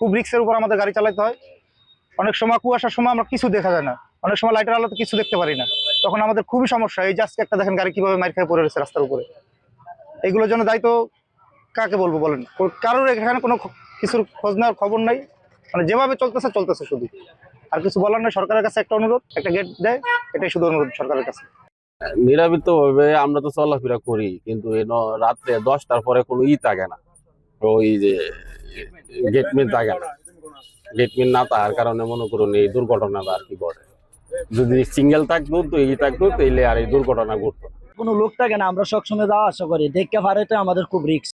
খুব রিক্সের উপর আমাদের গাড়ি চালাতে হয়। অনেক সময় কুয়াশার সময় আমরা কিছু দেখা যায় না। অনেক সময় লাইটের আলোতে কিছু দেখতে পারি না। তখন আমাদের খুবই সমস্যা এই যে আজকে একটা দেখেন গাড়ি কীভাবে মার খেয়ে পড়ে রয়েছে রাস্তার উপরে। এইগুলোর জন্য দায়িত্ব কাকে বলব বলেন? কারোর এখানে কোনো কিছুর খোঁজ নেওয়ার খবর নাই। মানে যেভাবে চলতেছে চলতেছে শুধু। আর কিছু বলার নাই। সরকারের কাছে একটা অনুরোধ, একটা গেট দেয়, এটাই শুধু অনুরোধ সরকারের কাছে। নিরাপত্ত ভাবে আমরা তো চলাফেরা করি, কিন্তু রাত্রে দশটার পরে কোনো ই থাকে না। ওই যে গেটমিন থাকে না গেটমিন না থাকার কারণে মনে করুন এই দুর্ঘটনাটা আর কি ঘটে। যদি সিঙ্গেল থাকতো, তো এই থাকতো, তাইলে আর এই দুর্ঘটনা ঘটতো কোনো লোক থাকে না, আমরা সবসময় যাওয়া আশা করি দেখতে পারে তো আমাদের খুব রিক্স